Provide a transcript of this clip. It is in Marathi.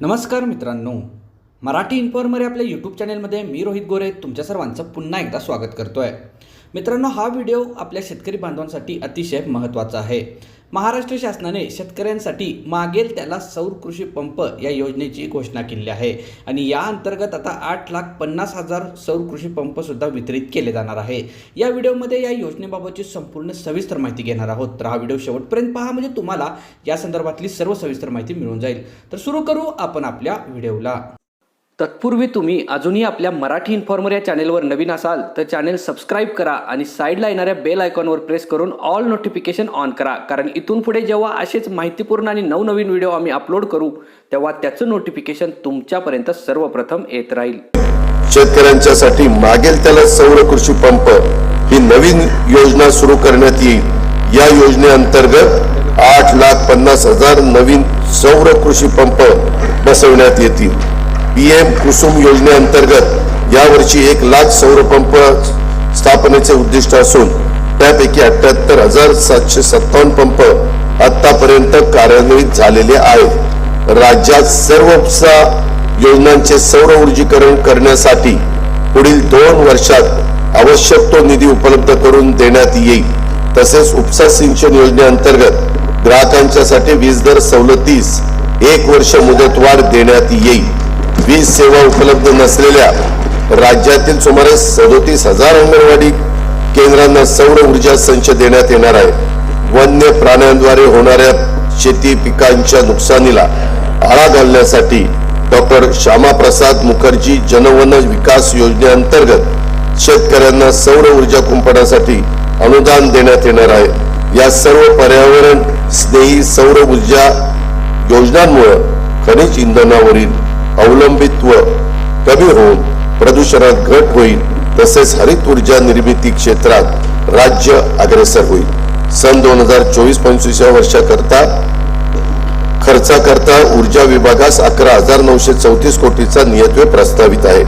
नमस्कार मित्रांनो. मराठी इन्फॉर्मर आपल्या यूट्यूब चॅनलमध्ये मी रोहित गोरे तुमच्या सर्वांचं पुन्हा एकदा स्वागत करतो आहे मित्रांनो हा व्हिडिओ आपल्या शेतकरी बांधवांसाठी अतिशय महत्त्वाचा आहे. महाराष्ट्र शासनाने शेतकऱ्यांसाठी मागेल त्याला सौर कृषी पंप या योजनेची घोषणा केली आहे आणि या अंतर्गत आता आठ लाख पन्नास हजार सौर कृषी पंपसुद्धा वितरित केले जाणार आहे. या व्हिडिओमध्ये या योजनेबाबतची संपूर्ण सविस्तर माहिती घेणार आहोत. तर हा व्हिडिओ शेवटपर्यंत पहा म्हणजे तुम्हाला या संदर्भातली सर्व सविस्तर माहिती मिळून जाईल. तर सुरू करू आपण आपल्या व्हिडिओला. तत्पूर्वी तुम्ही अजूनही आपल्या मराठी इन्फॉर्मर या चॅनेलवर नवीन असाल तर चॅनेल सबस्क्राईब करा आणि साईडला येणाऱ्या बेल आयकॉनवर प्रेस करून ऑल नोटिफिकेशन ऑन करा. कारण इथून पुढे जेव्हा असेच माहितीपूर्ण आणि नवनवीन व्हिडिओ आम्ही अपलोड करू तेव्हा त्याचं नोटिफिकेशन तुमच्यापर्यंत सर्वप्रथम येत राहील. शेतकऱ्यांच्यासाठी मागेल त्याला सौर कृषी पंप ही नवीन योजना सुरू करण्यात येईल. या योजनेअंतर्गत आठ लाख पन्नास हजार नवीन सौर कृषी पंप बसवण्यात येतील. पीएम कुसुम योजनेअंतर्गत यावर्षी एक लाख सौरपंप स्थापनेचे उद्दिष्ट असून त्यापैकी अठ्याहत्तर हजार सातशे सत्तावन्न पंप आतापर्यंत कार्यान्वित झालेले आहेत. राज्यात सर्व उपसा योजनांचे सौर ऊर्जीकरण करण्यासाठी पुढील दोन वर्षात आवश्यक तो निधी उपलब्ध करून देण्यात येईल. तसेच उपसा सिंचन योजनेअंतर्गत ग्राहकांच्यासाठी वीज दर सवलतीस एक वर्ष मुदतवाढ देण्यात येईल. वीज सेवा उपलब्ध नसलेल्या राज्यातील सुमारे सदोतीस हजार अंगणवाडी केंद्रांना सौर ऊर्जा संच देण्यात येणार आहे. वन्य प्राण्यांद्वारे होणाऱ्या शेती पिकांच्या नुकसानीला आळा घालण्यासाठी डॉक्टर श्यामाप्रसाद मुखर्जी जनवन विकास योजनेअंतर्गत शेतकऱ्यांना सौर ऊर्जा कुंपणासाठी अनुदान देण्यात येणार आहे. या सर्व पर्यावरण स्नेही सौर ऊर्जा योजनांमुळे खनिज इंधनावरील अवलंबित्व कमी होऊन प्रदूषणात घट होईल तसेच हरित ऊर्जा निर्मिती क्षेत्रात राज्य अग्रेसर होईल. सन दोन हजार चोवीस पंचवीस या वर्षाकरता खर्चाकरता ऊर्जा विभागास अकरा हजार नऊशे चौतीस कोटीचा नियत्वे प्रस्तावित आहे.